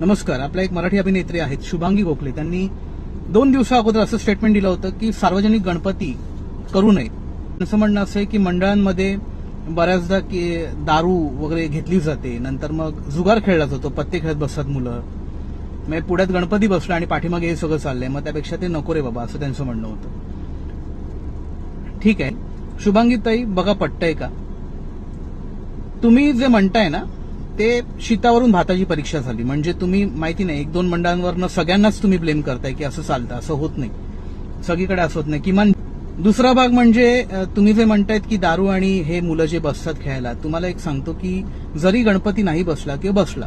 नमस्कार आपल्या एक मराठी अभिनेत्री आहेत शुभांगी गोखले. त्यांनी दोन दिवसा अगोदर असं स्टेटमेंट दिलं होतं की सार्वजनिक गणपती करू नये. असं म्हणणं असं आहे की मंडळांमध्ये बऱ्याचदा की दारू वगैरे घेतली जाते नंतर मग जुगार खेळला जातो पत्ते खेळत बसतात मुलं. मग पुढ्यात गणपती बसला आणि पाठीमागे हे सगळं चाललंय मग त्यापेक्षा ते नको रे बाबा असं त्यांचं म्हणणं होतं. ठीक आहे. शुभांगी ताई बघा पट्टय का? तुम्ही जे म्हणताय ना ते शीतावरून भाताची परीक्षा झाली. म्हणजे तुम्ही माहिती नाही एक दोन मंडळांवरनं सगळ्यांनाच तुम्ही ब्लेम करताय की असं चालतं असं होत नाही. सगळीकडे असं होत नाही. किमान दुसरा भाग म्हणजे तुम्ही जे म्हणतायत की दारू आणि हे मुलं जे बसतात खेळायला तुम्हाला एक सांगतो की जरी गणपती नाही बसला किंवा बसला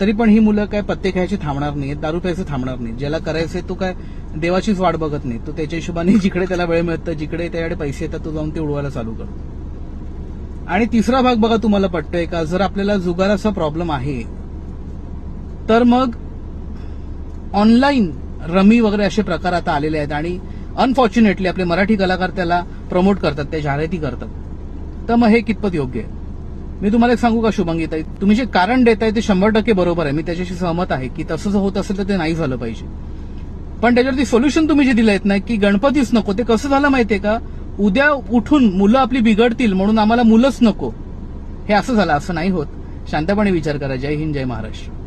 तरी पण ही मुलं काय पत्ते खायचे थांबणार नाही दारू प्यायचं थांबणार नाही ज्याला करायचंय तो काय देवाचीच वाट बघत नाही. तो त्याच्या हिशोबाने जिकडे त्याला वेळ मिळतं जिकडे त्याच्याकडे पैसे येतात तो जाऊन ते उडवायला चालू करतो. आणि तिसरा भाग बघा तुम्हाला पटतोय का? जर आपल्याला जुगाराचा प्रॉब्लेम आहे तर मग ऑनलाईन रमी वगैरे असे प्रकार आता आलेले आहेत आणि अनफॉर्च्युनेटली आपले मराठी कलाकार त्याला प्रमोट करतात त्या जाहिराती करतात. तर मग हे कितपत योग्य आहे? मी तुम्हाला एक सांगू का शुभांगीताई? तुम्ही जे कारण देताय ते शंभर टक्के बरोबर आहे. मी त्याच्याशी सहमत आहे की तसं जर होत असेल तर ते नाही झालं पाहिजे. पण त्याच्यावरती सोल्युशन तुम्ही जे दिलं आहेत ना की गणपतीच नको ते कसं झालं माहितीये का? उद्या उठून मुलं आपली बिघडतील म्हणून आम्हाला मुलंच नको. हे असं झालं असं नाही होत. शांतपणे विचार करा. जय हिंद जय महाराष्ट्र.